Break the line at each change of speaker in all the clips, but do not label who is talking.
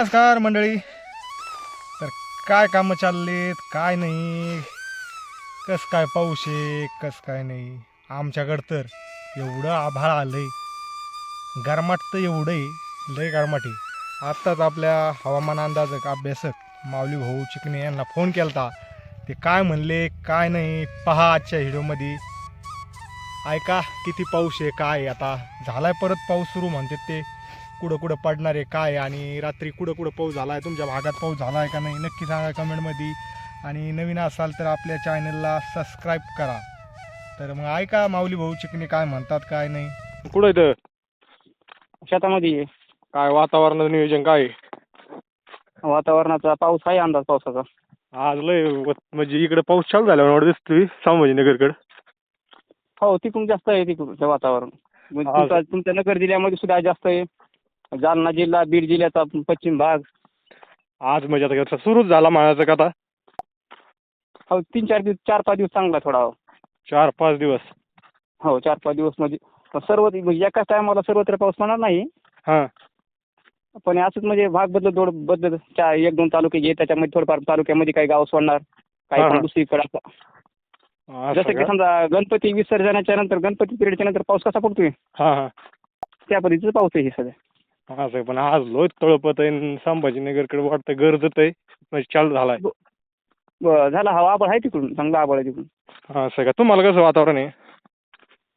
नमस्कार मंडळी. तर काय कामं चाललेत काय नाही. कस काय पाऊस आहे कस काय नाही. आमच्याकडं तर एवढं आभाळ आलंय. गरमाट तर एवढं आहे लय गरमाट आहे. आत्ताच आपल्या हवामान अंदाजक अभ्यासक माऊली भाऊ चिकणे यांना फोन केलता. ते काय म्हणले काय नाही पहा आजच्या व्हिडिओमध्ये. ऐका किती पाऊस आहे काय आता. झालाय परत पाऊस सुरू म्हणतात ते. कुठं कुठं पडणार आहे काय आणि रात्री कुठं कुठं पाऊस झाला आहे तुमच्या भागात पाऊस झाला आहे का नाही नक्की सांगा कमेंटमध्ये. आणि नवीन असाल तर आपल्या चॅनलला सबस्क्राईब करा. तर मग ऐका माऊली भाऊ चिकणी काय म्हणतात काय नाही.
कुठं इथं
शेतामध्ये.
काय वातावरणाचं नियोजन काय आहे?
वातावरणाचा पाऊस आहे अंदाज पावसाचा.
आज लय म्हणजे इकडे पाऊस चालू झाल्यावर दिसतोय संभाजीनगरकडे.
हो तिकडून जास्त आहे तिकडचं वातावरण. म्हणजे. तुमचा तुमच्या नगर जिल्ह्यामध्ये सुद्धा जास्त आहे. जालना जिल्हा बीड जिल्ह्याचा पश्चिम भाग.
आज म्हणजे आता कसं सुरूच झाला म्हणायचं का आता
हो तीन चार दिवस चार पाच दिवस चांगला थोडा.
चार पाच दिवस.
हो चार पाच दिवस म्हणजे सर्व म्हणजे एकाच टायमाला सर्वत्र पाऊस होणार नाही.
हां.
पण असंच म्हणजे भाग बदलत थोड बदलत चार एक दोन तालुके घे त्याच्यामध्ये थोडंफार तालुक्यामध्ये काही गाव सोडणार काही
हा,
पण
हा.
दुसरीकडे असं
असं
जसं की
का?
समजा गणपती विसर्जनाच्या नंतर गणपती पिरियडच्या नंतर पाऊस कसा पडतोय?
हां हां.
त्या पद्धतीचं पाऊस आहे हे
असं पण आज लोय तळपत आहे संभाजीनगरकडे वाटतं गरजत आहे म्हणजे चालू झालाय.
झाला हवा आबळ आहे तिकडून चांगला आबळ आहे तिकडून.
असं का? तुम्हाला कसं वातावरण आहे?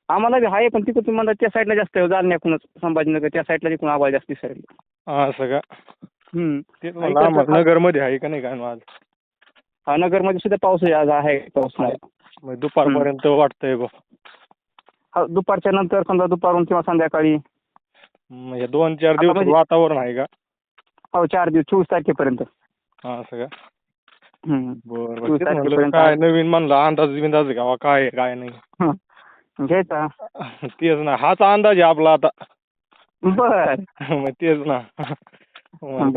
आम्हाला बी आहे पण तिकडून तुम्ही म्हणता त्या साईडला जास्त आहे जालन्याकडूनच संभाजीनगर त्या साईडला तिकडून आबळ जास्त दिसेल
असं का?
हम्म.
आम्हाला
इकडचं-
नगरमध्ये आहे का नाही काय आज
हा, नगरमध्ये सुद्धा पाऊस आहे, आज आहे पाऊस नाही.
म्हणजे दुपारपर्यंत वाटतंय बघ.
हा, दुपारच्या नंतर समजा दुपारून किंवा संध्याकाळी
म्हणजे दोन चार
आता
दिवस
म्हणजे-
वातावरण आहे का?
हो चार दिवस चोवीस तारखेपर्यंत.
हा, असं का?
हम्म.
बरं बरं.
चोवीस
तेच म्हणलं
तारखेपर्यंत
काय
आहे.
नवीन म्हणलं अंदाज बिंदाज घ्यावा काय आहे, काय नाही.
घ्यायचा
तेच ना. हाच अंदाज आहे आपला आता.
बर.
मग तेच ना. मग